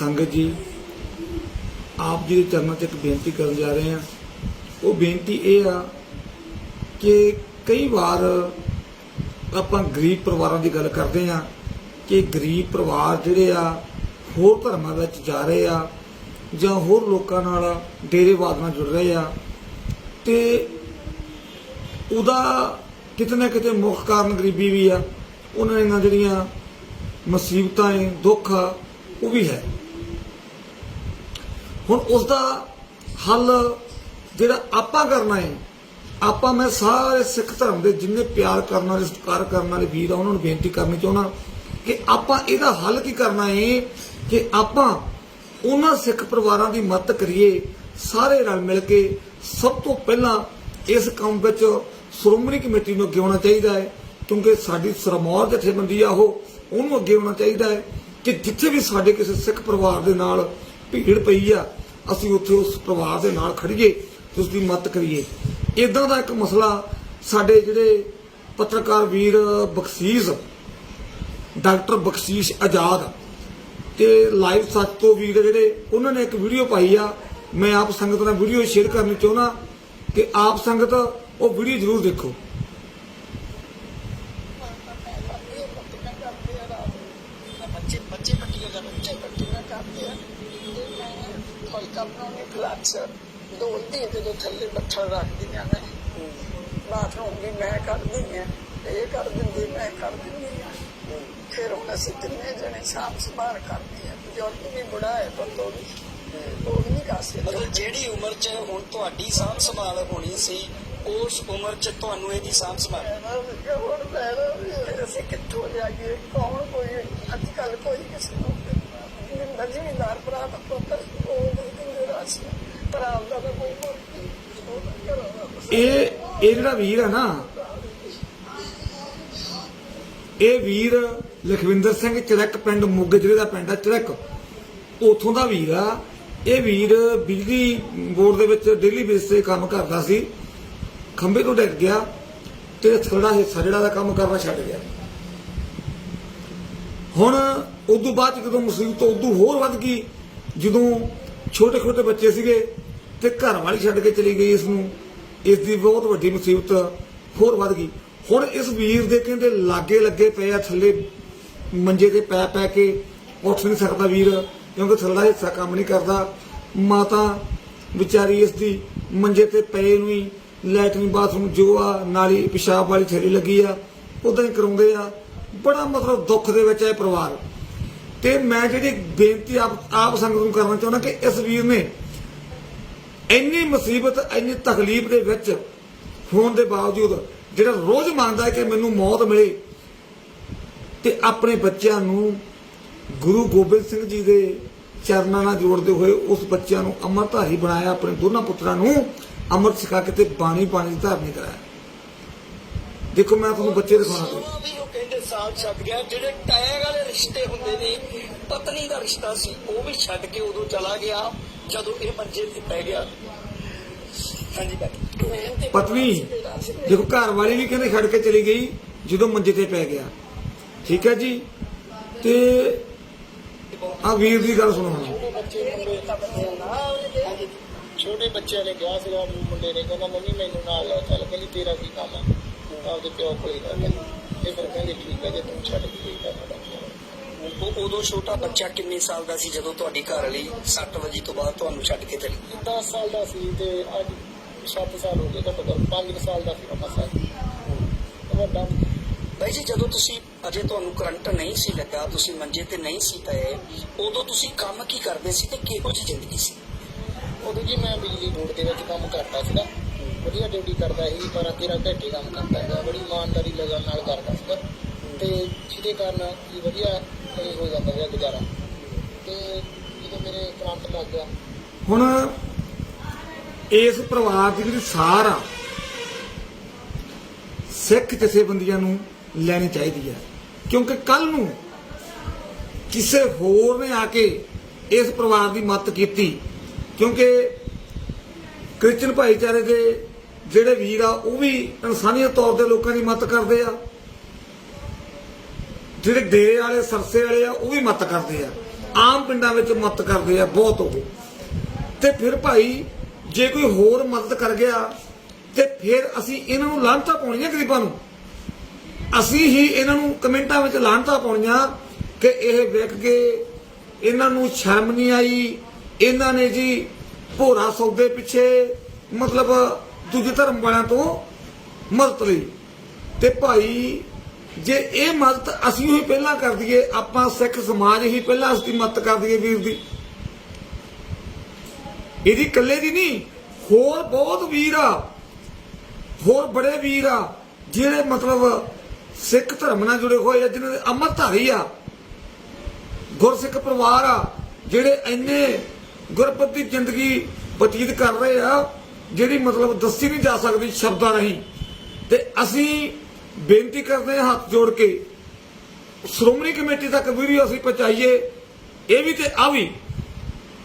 ਸੰਗਤ ਜੀ, ਆਪ ਜੀ ਦੇ ਚਰਨਾਂ 'ਚ ਇੱਕ ਬੇਨਤੀ ਕਰਨ ਜਾ ਰਹੇ ਹਾਂ। ਉਹ ਬੇਨਤੀ ਇਹ ਆ ਕਿ ਕਈ ਵਾਰ ਆਪਾਂ ਗਰੀਬ ਪਰਿਵਾਰਾਂ ਦੀ ਗੱਲ ਕਰਦੇ ਆ ਕਿ ਗਰੀਬ ਪਰਿਵਾਰ ਜਿਹੜੇ ਆ, ਹੋਰ ਧਰਮਾਂ ਵਿੱਚ ਜਾ ਰਹੇ ਆ ਜਾਂ ਹੋਰ ਲੋਕਾਂ ਨਾਲ ਡੇਰੇਵਾਦ ਨਾਲ ਜੁੜ ਰਹੇ ਆ ਤੇ ਉਹਦਾ ਕਿਤੇ ਨਾ ਕਿਤੇ ਮੁੱਖ ਕਾਰਨ ਗਰੀਬੀ ਵੀ ਆ। ਉਹਨਾਂ ਦੀਆਂ ਜਿਹੜੀਆਂ ਮੁਸੀਬਤਾਂ ਏ ਦੁੱਖ ਆ, ਉਹ ਵੀ ਹੈ। ਹੁਣ ਉਸ ਦਾ ਹੱਲ ਜਿਹੜਾ ਆਪਾਂ ਕਰਨਾ ਹੈ, ਆਪਾਂ ਮੈਂ ਸਾਰੇ ਸਿੱਖ ਧਰਮ ਦੇ ਜਿੰਨੇ ਪਿਆਰ ਕਰਨ ਵਾਲੇ, ਸਤਿਕਾਰ ਕਰਨ ਵਾਲੇ ਵੀਰ ਆ, ਉਹਨਾਂ ਨੂੰ ਬੇਨਤੀ ਕਰਨੀ ਚਾਹੁੰਦਾ ਕਿ ਆਪਾਂ ਇਹਦਾ ਹੱਲ ਕੀ ਕਰਨਾ ਹੈ ਕਿ ਆਪਾਂ ਉਹਨਾਂ ਸਿੱਖ ਪਰਿਵਾਰਾਂ ਦੀ ਮਦਦ ਕਰੀਏ, ਸਾਰੇ ਰਲ ਮਿਲ ਕੇ ਸਭ ਤੋਂ ਪਹਿਲਾਂ ਇਸ ਕੰਮ ਵਿੱਚ ਸ਼੍ਰੋਮਣੀ ਕਮੇਟੀ ਨੂੰ ਅੱਗੇ ਆਉਣਾ ਚਾਹੀਦਾ ਹੈ, ਕਿਉਂਕਿ ਸਾਡੀ ਸਰਮੌਰ ਜਥੇਬੰਦੀ ਆ ਉਹ, ਉਹਨੂੰ ਅੱਗੇ ਆਉਣਾ ਚਾਹੀਦਾ ਹੈ ਕਿ ਜਿੱਥੇ ਵੀ ਸਾਡੇ ਕਿਸੇ ਸਿੱਖ ਪਰਿਵਾਰ ਦੇ ਨਾਲ ਭੀੜ ਪਈ ਆ ਅਸੀਂ ਉੱਥੇ ਉਸ ਪਰਿਵਾਰ ਦੇ ਨਾਲ ਖੜੀਏ ਤੇ ਉਸ ਦੀ ਮਦਦ ਕਰੀਏ। ਇਦਾਂ ਦਾ ਇੱਕ ਮਸਲਾ ਸਾਡੇ ਜਿਹੜੇ ਪੱਤਰਕਾਰ ਵੀਰ ਬਖਸ਼ੀਸ਼, ਡਾਕਟਰ ਬਖਸ਼ੀਸ਼ ਆਜ਼ਾਦ ਤੇ ਲਾਈਵ ਸੱਚ ਤੋਂ ਵੀਰ ਜਿਹੜੇ, ਉਹਨਾਂ ਨੇ ਇੱਕ ਵੀਡੀਓ ਪਾਈ ਆ। ਮੈਂ ਆਪ ਸੰਗਤ ਨਾਲ ਵੀਡੀਓ ਸ਼ੇਅਰ ਕਰਨੀ ਚਾਹੁੰਦਾ ਕਿ ਆਪ ਸੰਗਤ ਉਹ ਵੀਡੀਓ ਜ਼ਰੂਰ ਦੇਖੋ ਬੱਚੇ ਬੱਚੇ ਪੱਟੀਆਂ ਕਰ ਬੱਚੇ ਪੱਟੀਆਂ ਕਰਦੇ ਆ ਤੇ ਮੈਂ ਫਲਕਾ ਬਣਾਉਣੇ ਕਲਾਸ ਦੋਲਦੀ ਤੇ ਦੋ ਥੱਲੇ ਬੱਠਲ ਰੱਖਦੀਆਂ ਨੇ ਬਾਥਰੂਮ ਵੀ ਮੈਂ ਕਰਦੀ ਆ ਇਹ ਕਰ ਦਿੰਦੀ ਮੈਂ ਕਰ ਦਿੰਦੀ ਆ ਫਿਰ ਹੁਣ ਅਸੀਂ ਤਿੰਨੇ ਜਣੇ ਸਾਫ਼ ਸੰਭਾਲ ਕਰਦੇ ਆ ਬਜ਼ੁਰਗ ਵੀ ਬੁੜਾ ਹੈ ਪਰ ਤੋਂ ਵੀ ਉਹ ਵੀ ਨਹੀਂ ਕਰ ਸਕਦਾ। ਮਤਲਬ ਜਿਹੜੀ ਉਮਰ 'ਚ ਹੁਣ ਤੁਹਾਡੀ ਸਾਂਭ ਸੰਭਾਲ ਹੋਣੀ ਸੀ ਉਸ ਉਮਰ 'ਚ ਤੁਹਾਨੂੰ ਇਹਦੀ ਸਾਂਭ ਸੰਭਾਲ ਹੁਣ ਲੈਣਾ ਅਸੀਂ ਕਿੱਥੋਂ ਜਾਈਏ ਕੌਣ ਕੋਈ ਅੱਜ ਕੱਲ ਕੋਈ ਕਿਸੇ ਨੂੰ ਜਿੰਦਾ ਜ਼ਿਮੀਦਾਰ ਭਰਾ ਦਾ ਪੁੱਤ ਉਹ ਦਿੰਦੇ ਰਾਸੀ ਭਰਾ ਦਾ ਤਾਂ ਕੋਈ ਮੋਤੀ ਉਹ ਤਾਂ ਘਰੋਂ ਦਾ ਇਹ ਇਹ ਜਿਹੜਾ ਵੀਰ ਆ ਨਾ, ਇਹ ਵੀਰ ਲਖਵਿੰਦਰ ਸਿੰਘ ਚੜਕ ਪਿੰਡ, ਮੁੱਗੇ ਜ਼ਿਲ੍ਹੇ ਦਾ ਪਿੰਡ ਆ ਚੜਕ। ਉਥੋਂ ਦਾ ਵੀਰ ਆ। ਇਹ ਵੀਰ ਬਿਜਲੀ ਬੋਰਡ ਦੇ ਵਿੱਚ ਡੇਲੀ ਬੇਸ ਤੇ ਕੰਮ ਕਰਦਾ ਸੀ। ਖੰਭੇ ਤੋਂ ਡਿੱਗ ਗਿਆ ਤੇ ਥੋੜਾ ਹਿੱਸਾ ਜਿਹੜਾ ਦਾ ਕੰਮ ਕਰਨਾ ਛੱਡ ਗਿਆ। ਹੁਣ ਉਦੋਂ ਬਾਅਦ 'ਚ ਜਦੋਂ ਮੁਸੀਬਤ ਉਦੋਂ ਹੋਰ ਵੱਧ ਗਈ, ਜਦੋਂ ਛੋਟੇ ਛੋਟੇ ਬੱਚੇ ਸੀਗੇ ਤੇ ਘਰ ਵਾਲੀ ਛੱਡ ਕੇ ਚਲੀ ਗਈ ਇਸ ਨੂੰ। ਇਸ ਦੀ ਬਹੁਤ ਵੱਡੀ ਮੁਸੀਬਤ ਹੋਰ ਵੱਧ ਗਈ। ਹੁਣ ਇਸ ਵੀਰ ਦੇ ਕਹਿੰਦੇ ਲਾਗੇ ਲੱਗੇ ਪਏ ਆ, ਥੱਲੇ ਮੰਜੇ ਤੇ ਪੈ ਪੈ ਕੇ ਉੱਠ ਨਹੀਂ ਸਕਦਾ ਵੀਰ, ਕਿਉਂਕਿ ਥੱਲਾ ਹਿੱਸਾ ਕੰਮ ਨਹੀਂ ਕਰਦਾ। ਮਾਤਾ ਵਿਚਾਰੀ ਇਸ ਦੀ ਮੰਜੇ ਤੇ ਪਏ ਨੂੰ ਹੀ ਲੈਟਰਨ ਬਾਥਰੂਮ ਜੋ ਆ, ਨਾਲੀ ਪਿਸ਼ਾਬ ਵਾਲੀ ਥੈਲੀ ਲੱਗੀ ਆ ਉਦਾਂ ਹੀ ਕਰਾਉਂਦੇ ਆ। ਬੜਾ ਮਤਲਬ ਦੁੱਖ ਦੇ ਵਿੱਚ ਹੈ ਪਰਿਵਾਰ। ਤੇ ਮੈਂ ਜਿਹੜੀ ਬੇਨਤੀ ਆਪ ਆਪ ਸੰਗਤ ਨੂੰ ਕਰਨਾ ਚਾਹੁੰਦਾ ਕਿ ਇਸ ਵੀਰ ਨੇ ਇੰਨੀ ਮੁਸੀਬਤ, ਇੰਨੀ ਤਕਲੀਫ ਦੇ ਵਿੱਚ ਹੋਣ ਦੇ ਬਾਵਜੂਦ ਜਿਹੜਾ ਰੋਜ਼ ਮੰਗਦਾ ਹੈ ਕਿ ਮੈਨੂੰ ਮੌਤ ਮਿਲੇ ਤੇ ਆਪਣੇ ਬੱਚਿਆਂ ਨੂੰ ਗੁਰੂ ਗੋਬਿੰਦ ਸਿੰਘ ਜੀ ਦੇ ਚਰਨਾਂ ਨਾਲ ਜੋੜਦੇ ਹੋਏ ਉਸ ਬੱਚਿਆਂ ਨੂੰ ਅਮਰਧਾਰੀ ਬਣਾਇਆ, ਆਪਣੇ ਦੋਨਾਂ ਪੁੱਤਰਾਂ ਨੂੰ ਅੰਮ੍ਰਿਤ ਛਕਾ ਕੇ ਤੇ ਬਾਣੀ ਬਾਣੀ ਦੀ ਧਾਰਨੀ ਕਰਾਇਆ। ਦੇਖੋ, ਮੈਂ ਤੁਹਾਨੂੰ ਬੱਚੇ ਦਿਖਾਉਣਾ ਕੋਈ ਉਹ ਕਹਿੰਦੇ ਸਾਥ ਛੱਡ ਗਿਆ, ਜਿਹੜੇ ਟੈਗ ਵਾਲੇ ਰਿਸ਼ਤੇ ਹੁੰਦੇ ਨੇ, ਪਤਨੀ ਦਾ ਰਿਸ਼ਤਾ ਸੀ, ਉਹ ਵੀ ਛੱਡ ਕੇ ਉਦੋਂ ਚਲਾ ਗਿਆ। ਜਦੋਂ ਇਹ ਮੰਜੇ ਤੇ ਪੈ ਗਿਆ। ਹਾਂਜੀ ਬਾਕੀ ਪਤਨੀ ਦੇਖੋ ਘਰ ਵਾਲੀ ਵੀ ਕਹਿੰਦੇ ਛੱਡ ਕੇ ਚਲੀ ਗਈ ਜਦੋਂ ਮੰਜੇ ਤੇ ਪੈ ਗਿਆ। ਠੀਕ ਹੈ ਜੀ? ਤੇ ਆ ਵੀਰ ਦੀ ਗੱਲ ਸੁਣੋ ਛੋਟੇ ਬੱਚਿਆਂ ਨੇ ਕਿਹਾ ਸੀਗਾ ਮੁੰਡੇ ਨੇ ਕਹਿੰਦਾ ਮੰਮੀ ਮੈਨੂੰ ਨਾਲ ਲੈ ਚੱਲ ਕਹਿੰਦੀ ਤੇਰਾ ਕੀ ਕੰਮ ਆ? ਆਪਦੇ ਪਿਓ ਕੋਲ ਹੀ ਰਹਿ ਇਹ ਫਿਰ ਕਹਿੰਦੇ ਠੀਕ ਹੈ ਜੇ ਤੂੰ ਛੱਡ ਕੇ ਗਈ ਤਾਂ ਤੁਹਾਡਾ ਕੀ ਹੋਣਾ। ਉਹ ਉਦੋਂ ਛੋਟਾ ਬੱਚਾ ਕਿੰਨੇ ਸਾਲ ਦਾ ਸੀ ਜਦੋਂ ਤੁਹਾਡੀ ਘਰ ਵਾਲੀ 7 ਵਜੇ ਤੋਂ ਬਾਅਦ ਤੁਹਾਨੂੰ ਛੱਡ ਕੇ ਚਲੀ ਗਈ? 10 ਸਾਲ ਦਾ ਸੀ ਤੇ ਅੱਜ 7 ਸਾਲ ਹੋ ਗਏ ਘੱਟੋ ਘੱਟ 5 ਸਾਲ ਦਾ ਸੀ ਮਸਾ ਵੱਡਾ। ਬਾਈ ਜੀ ਜਦੋਂ ਤੁਸੀਂ ਅਜੇ ਤੁਹਾਨੂੰ ਕਰੰਟ ਨਹੀਂ ਸੀ ਲੱਗਾ ਤੁਸੀਂ ਮੰਜੇ ਤੇ ਨਹੀਂ ਸੀ ਪਏ ਉਦੋਂ ਤੁਸੀਂ ਕੰਮ ਕੀ ਕਰਦੇ ਸੀ ਤੇ ਕਿਹੋ ਜਿਹੀ ਜ਼ਿੰਦਗੀ ਸੀ? ਉਦੋਂ ਜੀ ਮੈਂ ਬਿਜਲੀ ਬੋਰਡ ਦੇ ਵਿੱਚ ਕੰਮ ਕਰਦਾ ਸੀਗਾ। ਵਧੀਆ ਡਿਊਟੀ ਕਰਦਾ ਸੀ ਪਰ 13 ਘੰਟੇ ਕੰਮ ਕਰਦਾ ਸੀਗਾ। ਬੜੀ ਇਮਾਨਦਾਰੀ ਲਗਨ ਨਾਲ ਕਰਦਾ ਸੀਗਾ। ਤੇ ਜਿਹਦੇ ਕਾਰਨ ਕੀ ਵਧੀਆ ਇਹ ਹੋ ਜਾਂਦਾ ਸੀਗਾ ਗੁਜ਼ਾਰਾ। ਤੇ ਜਦੋਂ ਮੇਰੇ ਕਰੰਟ ਲੱਗ ਗਿਆ। ਹੁਣ ਇਸ ਪਰਿਵਾਰ ਦੀ ਜਿਹੜੀ ਸਾਰ ਆ, ਸਿੱਖ ਜਥੇਬੰਦੀਆਂ ਨੂੰ ਲੈਣੀ ਚਾਹੀਦੀ ਹੈ। ਕਿਉਂਕਿ ਕੱਲ ਨੂੰ ਕਿਸੇ ਹੋਰ ਨੇ ਆ ਕੇ ਇਸ ਪਰਿਵਾਰ ਦੀ ਮਦਦ ਕੀਤੀ। ਕਿਉਂਕਿ ਕ੍ਰਿਸਚਨ ਭਾਈਚਾਰੇ ਦੇ ਜਿਹੜੇ ਵੀਰ ਆ, ਉਹ ਵੀ ਇਨਸਾਨੀਅਤ ਤੌਰ ਤੇ ਲੋਕਾਂ ਦੀ ਮਦਦ ਕਰਦੇ ਆ। ਜਿਹੜੇ ਡੇਰੇ ਵਾਲੇ, ਸਰਸੇ ਵਾਲੇ ਆ, ਉਹ ਵੀ ਮਦਦ ਕਰਦੇ ਆ। ਆਮ ਪਿੰਡਾਂ ਵਿੱਚ ਮਦਦ ਕਰਦੇ ਆ, ਬਹੁਤ ਹੋ ਤੇ ਫਿਰ ਭਾਈ, ਜੇ ਕੋਈ ਹੋਰ ਮਦਦ ਕਰ ਗਿਆ, ਤੇ ਫਿਰ ਅਸੀਂ ਇਹਨਾਂ ਨੂੰ ਲਾਂਤਾ ਪਾਉਣੀਆਂ ਗਰੀਬਾਂ ਨੂੰ। ਅਸੀਂ ਹੀ ਇਹਨਾਂ ਨੂੰ ਕਮੈਂਟਾਂ ਵਿੱਚ ਲਾਂਤਾ ਪਾਉਣੀਆਂ ਕਿ ਇਹ ਵਿਕ ਗਏ, ਇਹਨਾਂ ਨੂੰ ਸ਼ਰਮ ਨਹੀਂ ਆਈ, ਇਹਨਾਂ ਨੇ ਜੀ ਭੋਰਾ ਸੌਦੇ ਪਿੱਛੇ, ਮਤਲਬ ਦੂਜੇ ਧਰਮ ਵਾਲਿਆਂ ਤੋਂ ਮਦਦ ਲਈ। ਤੇ ਭਾਈ ਜੇ ਇਹ ਮਦਦ ਅਸੀਂ ਹੀ ਪਹਿਲਾਂ ਕਰ ਦਈਏ, ਆਪਾਂ ਸਿੱਖ ਸਮਾਜ ਹੀ ਪਹਿਲਾਂ ਇਸ ਦੀ ਮਦਦ ਕਰ ਦਈਏ ਵੀਰ ਦੀ ਇਹਦੀ ਇਕੱਲੇ ਦੀ ਨਹੀਂ, ਹੋਰ ਬਹੁਤ ਵੀਰ ਆ। ਹੋਰ ਬੜੇ ਵੀਰ ਆ, ਜਿਹੜੇ ਮਤਲਬ ਸਿੱਖ ਧਰਮ ਨਾਲ ਜੁੜੇ ਹੋਏ ਆ, ਜਿਨ੍ਹਾਂ ਦੇ ਅੰਮ੍ਰਿਤਧਾਰੀ ਆ। ਗੁਰਸਿੱਖ ਪਰਿਵਾਰ ਆ, ਜਿਹੜੇ ਇੰਨੇ ਗੁਰਪਤੀ ਜ਼ਿੰਦਗੀ ਬਤੀਤ ਕਰ ਰਹੇ ਆ, ਜਿਹੜੀ ਮਤਲਬ ਦੱਸੀ ਨਹੀਂ ਜਾ ਸਕਦੀ, ਸ਼ਬਦਾਂ ਰਾਹੀਂ। ਤੇ ਅਸੀਂ ਬੇਨਤੀ ਕਰਦੇ ਹਾਂ ਹੱਥ ਜੋੜ ਕੇ, ਸ਼੍ਰੋਮਣੀ ਕਮੇਟੀ ਤੱਕ ਵੀਡੀਓ ਅਸੀਂ ਪਹੁੰਚਾਈਏ, ਇਹ ਵੀ ਤੇ ਆ ਵੀ,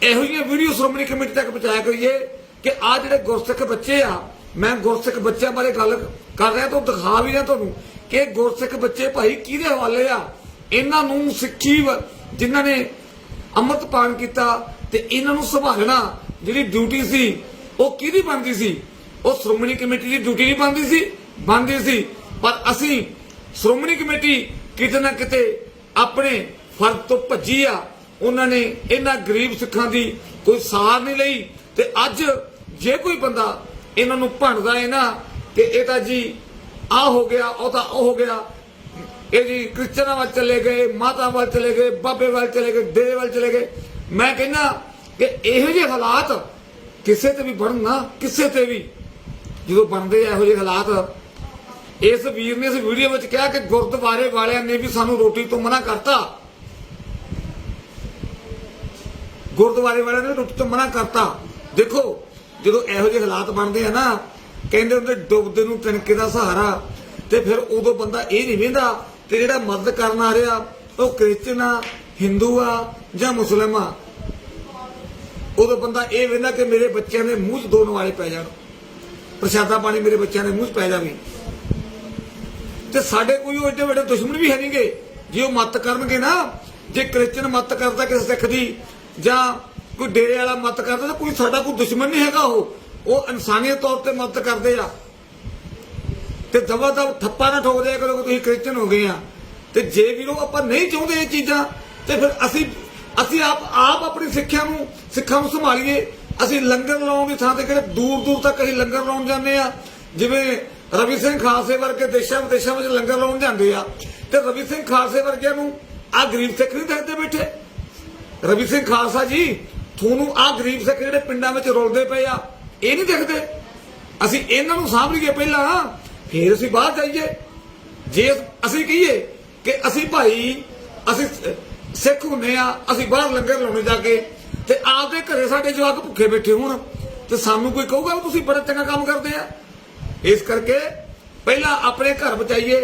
ਇਹੋ ਜਿਹੀਆਂ ਵੀਡੀਓ ਸ਼੍ਰੋਮਣੀ ਕਮੇਟੀ ਤੱਕ ਪਹੁੰਚਾਇਆ ਕਰੀਏ ਕਿ ਆ ਜਿਹੜੇ ਗੁਰਸਿੱਖ ਬੱਚੇ ਆ, ਮੈਂ ਗੁਰਸਿੱਖ ਬੱਚਿਆਂ ਬਾਰੇ ਗੱਲ ਕਰ ਰਿਹਾ ਤਾਂ ਦਿਖਾ ਵੀ ਰਿਹਾ ਤੁਹਾਨੂੰ ਕਿ ਗੁਰਸਿੱਖ ਬੱਚੇ ਭਾਈ ਕਿਹਦੇ ਹਵਾਲੇ ਆ? ਇਹਨਾਂ ਨੂੰ ਸਿੱਖੀ ਵ- ਜਿਨ੍ਹਾਂ ਨੇ ਅੰਮ੍ਰਿਤ ਪਾਨ ਕੀਤਾ ਤੇ ਇਹਨਾਂ ਨੂੰ ਸੰਭਾਲਣਾ ਜਿਹੜੀ ਡਿਊਟੀ ਸੀ, ਉਹ ਕਿਹਦੀ ਬਣਦੀ ਸੀ? ਉਹ ਸ਼੍ਰੋਮਣੀ ਕਮੇਟੀ ਦੀ ਡਿਊਟੀ ਨਹੀਂ ਬਣਦੀ ਸੀ ਬਣਦੀ ਸੀ ਪਰ ਅਸੀਂ ਸ਼੍ਰੋਮਣੀ ਕਮੇਟੀ ਕਿਤੇ ਨਾ ਕਿਤੇ ਆਪਣੇ ਫਰਜ਼ ਤੋਂ ਭੱਜੀ ਆ। ਉਹਨਾਂ ਨੇ ਇਹਨਾਂ ਗਰੀਬ ਸਿੱਖਾਂ ਦੀ ਕੋਈ ਸਾਰ ਨਹੀਂ ਲਈ ਤੇ ਅੱਜ ਜੇ ਕੋਈ ਬੰਦਾ ਇਹਨਾਂ ਨੂੰ ਭੰਡਦਾ ਹੈ ਨਾ ਕਿ ਇਹ ਤਾਂ ਜੀ ਆ ਹੋ ਗਿਆ, ਉਹ ਤਾਂ ਉਹ ਹੋ ਗਿਆ। ਇਹ ਜੀ ਕ੍ਰਿਸਚਨਾਂ ਵੱਲ ਚਲੇ ਗਏ ਮਾਤਾ ਵੱਲ ਚਲੇ ਗਏ, ਬਾਬੇ ਵੱਲ ਚਲੇ ਗਏ ਡੇਰੇ ਵੱਲ ਚਲੇ ਗਏ। ਮੈਂ ਕਹਿੰਦਾ ਕਿ ਇਹੋ ਜਿਹੇ ਹਾਲਾਤ ਕਿਸੇ ਤੇ ਵੀ ਬਣਨ ਨਾ, ਕਿਸੇ ਤੇ ਵੀ। ਜਦੋਂ ਬਣਦੇ ਆ ਇਹੋ ਜਿਹੇ ਹਾਲਾਤ ਇਸ ਵੀਰ ਨੇ ਇਸ ਵੀਡੀਓ ਵਿੱਚ ਕਿਹਾ ਕਿ ਗੁਰਦੁਆਰੇ ਵਾਲਿਆਂ ਨੇ ਵੀ ਸਾਨੂੰ ਰੋਟੀ ਤੋਂ ਮਨਾ ਕਰਤਾ। ਗੁਰਦੁਆਰੇ ਵਾਲਿਆਂ ਨੇ ਰੋਟੀ ਤੋਂ ਮਨਾ ਕਰਤਾ। ਦੇਖੋ, ਜਦੋਂ ਇਹੋ ਜਿਹੇ ਹਾਲਾਤ ਬਣਦੇ ਆ ਨਾ, ਕਹਿੰਦੇ ਹੁੰਦੇ ਡੁੱਬਦੇ ਨੂੰ ਤਿਣਕੇ ਦਾ ਸਹਾਰਾ, ਤੇ ਫਿਰ ਉਦੋਂ ਬੰਦਾ ਇਹ ਨਹੀਂ ਵੇਂਦਾ ਤੇ ਜਿਹੜਾ ਮਦਦ ਕਰਨ ਆ ਰਿਹਾ, ਉਹ ਕ੍ਰਿਸਚਨ ਆ, ਹਿੰਦੂ ਆ ਜਾਂ ਮੁਸਲਮਾਨ ਆ। ਉਦੋਂ ਬੰਦਾ ਇਹ ਵੇਂਦਾ ਕਿ ਮੇਰੇ ਬੱਚਿਆਂ ਦੇ ਮੂੰਹ 'ਚ ਦੋ ਨਵਾਲੇ ਪੈ ਜਾਣ। ਪ੍ਰਸ਼ਾਦਾ ਪਾਣੀ ਮੇਰੇ ਬੱਚਿਆਂ ਦੇ ਮੂੰਹ 'ਚ ਪੈ ਜਾਵੇ। ਤੇ ਸਾਡੇ ਕੋਈ ਉਹ ਏਡੇ ਵੱਡੇ ਦੁਸ਼ਮਣ ਵੀ ਹੈ ਨਹੀਂਗੇ ਜੇ ਉਹ ਮਤ ਕਰਨਗੇ ਨਾ, ਜੇ ਕ੍ਰਿਸਚਨ ਮਤ ਕਰਦਾ ਕਿਸੇ ਸਿੱਖ ਦੀ, ਜਾਂ ਕੋਈ ਡੇਰੇ ਵਾਲਾ ਮਤ ਕਰਦਾ, ਤਾਂ ਕੋਈ ਸਾਡਾ ਕੋਈ ਦੁਸ਼ਮਣ ਨਹੀਂ ਹੈਗਾ ਉਹ। ਉਹ ਇਨਸਾਨੀਅਤ ਤੌਰ ਤੇ ਮਦਦ ਕਰਦੇ ਆ। ਤੇ ਦਵਾ ਦਾ ਥੱਪਾ ਨਾ ਠੋਕ ਦਿਆ ਕਰੋ ਕਿ ਤੁਸੀਂ ਕ੍ਰਿਸਚਨ ਹੋ ਗਏ ਆ। ਤੇ ਜੇ ਵੀ ਉਹ ਆਪਾਂ ਨਹੀਂ ਚਾਹੁੰਦੇ ਇਹ ਚੀਜ਼ਾਂ, ਤੇ ਫਿਰ ਅਸੀਂ ਅਸੀਂ ਆਪ ਆਪ ਆਪਣੀ ਸਿੱਖਿਆ ਨੂੰ, ਸਿੱਖਾਂ ਨੂੰ ਸੰਭਾਲੀਏ। ਅਸੀਂ ਲੰਗਰ ਲਾਉਣ ਦੀ ਥਾਂ ਤੇ ਕਿਹੜੇ ਦੂਰ ਦੂਰ ਤੱਕ ਅਸੀਂ ਲੰਗਰ ਲਾਉਣ ਜਾਂਦੇ ਆ। ਜਿਵੇਂ ਰਵੀ ਸਿੰਘ ਖਾਲਸੇ ਵਰਗੇ ਦੇਸ਼ਾਂ ਵਿਦੇਸ਼ਾਂ ਵਿੱਚ ਲੰਗਰ ਲਾਉਣ ਜਾਂਦੇ ਆ ਤੇ ਰਵੀ ਸਿੰਘ ਖਾਲਸੇ ਵਰਗਿਆਂ ਨੂੰ ਆ ਗਰੀਬ ਸਿੱਖ ਨਹੀਂ ਦੇਖਦੇ ਬੈਠੇ? ਰਵੀ ਸਿੰਘ ਖਾਲਸਾ ਜੀ, ਤੁਹਾਨੂੰ ਆ ਗਰੀਬ ਸਿੱਖ ਜਿਹੜੇ ਪਿੰਡਾਂ ਵਿੱਚ ਰੋਲਦੇ ਪਏ ਆ, ਇਹ ਨਹੀਂ ਦੇਖਦੇ? ਅਸੀਂ ਇਹਨਾਂ ਨੂੰ ਸਾਂਭ ਲਈਏ ਪਹਿਲਾਂ, ਫਿਰ ਅਸੀਂ ਬਾਹਰ ਜਾਈਏ। ਜੇ ਅਸੀਂ ਕਹੀਏ ਕਿ ਅਸੀਂ ਭਾਈ, ਅਸੀਂ ਸਿੱਖ ਹੁੰਨੇ ਆ, ਅਸੀਂ ਬਾਹਰ ਲੰਗਰ ਲਾਉਣੇ ਜਾ ਕੇ ਤੇ ਆਪਦੇ ਘਰੇ ਸਾਡੇ ਜਵਾਕ ਭੁੱਖੇ ਬੈਠੇ ਹੋਣ ਤੇ ਸਾਨੂੰ ਕੋਈ ਕਹੂਗਾ ਤੁਸੀਂ ਬੜਾ ਚੰਗਾ ਕੰਮ ਕਰਦੇ ਆ? ਇਸ ਕਰਕੇ ਪਹਿਲਾਂ ਆਪਣੇ ਘਰ ਬਚਾਈਏ,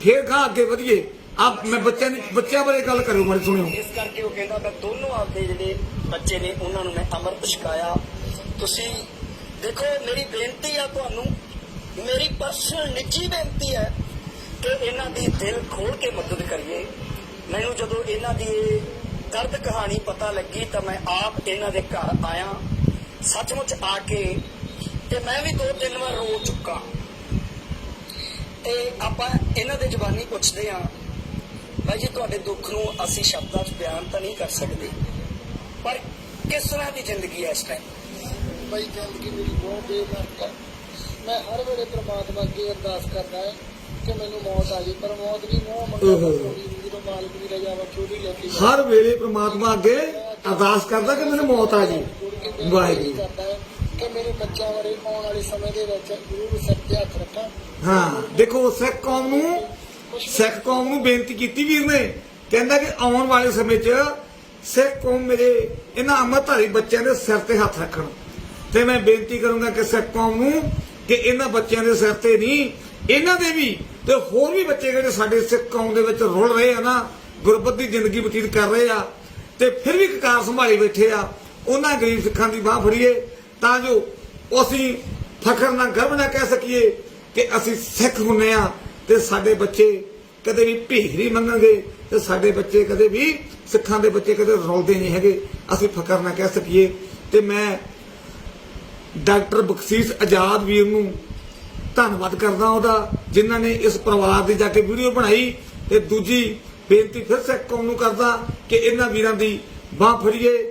ਫਿਰ ਗਾਂ ਅੱਗੇ ਵਧੀਏ। ਆਪ ਮੈਂ ਬੱਚਿਆਂ ਦੀ ਬੱਚਿਆਂ ਬਾਰੇ ਗੱਲ ਕਰਿਓ ਮਾਰੇ ਸੁਣਿਓ। ਇਸ ਕਰਕੇ ਉਹ ਕਹਿੰਦਾ, ਮੈਂ ਦੋਨੋਂ ਆਪਦੇ ਜਿਹੜੇ ਬੱਚੇ ਨੇ, ਉਹਨਾਂ ਨੂੰ ਮੈਂ ਅੰਮ੍ਰਿਤ ਛਕਾਇਆ। ਤੁਸੀਂ ਦੇਖੋ, ਮੇਰੀ ਬੇਨਤੀ ਆ ਤੁਹਾਨੂੰ, ਮੇਰੀ ਪਰਸਨਲ ਨਿੱਜੀ ਬੇਨਤੀ ਹੈ ਕਿ ਇਹਨਾਂ ਦੀ ਦਿਲ ਖੋਲ ਕੇ ਮਦਦ ਕਰੀਏ। ਮੈਨੂੰ ਜਦੋਂ ਇਹਨਾਂ ਦੀ ਦਰਦ ਕਹਾਣੀ ਪਤਾ ਲੱਗੀ ਤਾਂ ਮੈਂ ਆਪ ਇਹਨਾਂ ਦੇ ਘਰ ਆਇਆ। ਸੱਚਮੁੱਚ ਆ ਕੇ ਤੇ ਮੈਂ ਵੀ ਦੋ ਤਿੰਨ ਵਾਰ ਰੋ ਚੁੱਕਾ। ਤੇ ਆਪਾਂ ਇਹਨਾਂ ਦੇ ਜ਼ਬਾਨੀ ਪੁੱਛਦੇ ਹਾਂ ਭਾਈ ਜੀ ਤੁਹਾਡੇ ਦੁੱਖ ਨੂੰ ਅਸੀਂ ਸ਼ਬਦਾਂ 'ਚ ਬਿਆਨ ਤਾਂ ਨਹੀਂ ਕਰ ਸਕਦੇ ਪਰ ਕਿਸ ਤਰ੍ਹਾਂ ਦੀ ਜ਼ਿੰਦਗੀ ਹੈ ਇਸ ਟਾਈਮ ਬਈ ਜ਼ਿੰਦਗੀ ਮੇਰੀ ਬਹੁਤ ਬੇਮਰਕ ਹੈ। ਮੈਂ ਹਰ ਵੇਲੇ ਪ੍ਰਮਾਤਮਾ ਅੱਗੇ ਅਰਦਾਸ ਕਰਦਾ ਹੈ ਕਿ ਮੈਨੂੰ ਮੌਤ ਆ ਜਾਏ ਪਰ ਮੌਤ ਵੀ ਮੋਹ ਮੰਗਦਾ ਜਦੋਂ ਮਾਲਕ ਦੀ ਰਜ਼ਾ ਵਾ ਥੋੜੀ ਲੈਤੀ ਹਰ ਵੇਲੇ ਪ੍ਰਮਾਤਮਾ ਅੱਗੇ ਅਰਦਾਸ ਕਰਦਾ ਕਿ ਮੈਨੂੰ ਮੌਤ ਆ ਜੀ ਵਾਹਿਗੁਰੂ। ਕਿ ਮੇਰੇ ਬੱਚਿਆਂ ਬਾਰੇ ਆਉਣ ਵਾਲੇ ਸਮੇਂ ਦੇ ਵਿੱਚ ਗੁਰੂ ਸਿਰ ਤੇ ਹੱਥ ਰੱਖਾਂ। ਹਾਂ ਦੇਖੋ ਸਿੱਖ ਕੌਮ ਨੂੰ ਸਿੱਖ ਕੌਮ ਨੂੰ ਬੇਨਤੀ ਕੀਤੀ ਵੀਰ ਨੇ। ਕਹਿੰਦਾ ਕਿ ਆਉਣ ਵਾਲੇ ਸਮੇਂ 'ਚ ਸਿੱਖ ਕੌਮ ਮੇਰੇ ਇਹਨਾਂ ਅੰਮ੍ਰਿਤਧਾਰੀ ਬੱਚਿਆਂ ਦੇ ਸਿਰ ਤੇ ਹੱਥ ਰੱਖਣ। ਤੇ ਮੈਂ ਬੇਨਤੀ ਕਰੂੰਗਾ ਕਿ ਸਿੱਖ ਕੌਮ ਨੂੰ ਕਿ ਇਹਨਾਂ ਬੱਚਿਆਂ ਦੇ ਸਿਰ ਤੇ ਨਹੀਂ ਇਹਨਾਂ ਦੇ ਵੀ ਤੇ ਹੋਰ ਵੀ ਬੱਚੇ ਜਿਹੜੇ ਸਾਡੇ ਸਿੱਖ ਕੌਮ ਦੇ ਵਿੱਚ ਰੁਲ ਰਹੇ ਆ ਨਾ ਗੁਰਬਤ ਦੀ ਜ਼ਿੰਦਗੀ ਬਤੀਤ ਕਰ ਰਹੇ ਆ ਤੇ ਫਿਰ ਵੀ ਕਕਾਰ ਸੰਭਾਲੀ ਬੈਠੇ ਆ ਉਹਨਾਂ ਗਰੀਬ ਸਿੱਖਾਂ ਦੀ ਬਾਹ ਫੜੀਏ। ਤਾਂ ਜੋ ਅਸੀਂ ਫਖਰ ਨਾਲ ਗਰਵ ਨਾਲ ਕਹਿ ਸਕੀਏ ਕਿ ਅਸੀਂ ਸਿੱਖ ਹੁੰਨੇ ਆ ਤੇ ਸਾਡੇ ਬੱਚੇ ਕਦੇ ਵੀ ਭੀਖ ਨਹੀਂ ਮੰਗਣਗੇ ਤੇ ਸਾਡੇ ਬੱਚੇ ਕਦੇ ਵੀ ਸਿੱਖਾਂ ਦੇ ਬੱਚੇ ਕਦੇ ਰੋਲਦੇ ਨਹੀਂ ਹੈਗੇ। ਅਸੀਂ ਫਖਰ ਨਾ ਕਹਿ ਸਕੀਏ ਤੇ ਮੈਂ ਡਾਕਟਰ ਬਖਸ਼ੀਸ਼ ਆਜ਼ਾਦ ਵੀਰ ਨੂੰ ਧੰਨਵਾਦ ਕਰਦਾ ਉਹਦਾ, ਜਿਨ੍ਹਾਂ ਨੇ ਇਸ ਪਰਿਵਾਰ ਦੀ ਜਾ ਕੇ ਵੀਡੀਓ ਬਣਾਈ ਤੇ ਦੂਜੀ ਬੇਨਤੀ ਫਿਰ ਸੇ ਕੌਮ ਨੂੰ ਕਰਦਾ ਕਿ ਇਹਨਾਂ ਵੀਰਾਂ ਦੀ ਬਾਹ ਫੜੀਏ।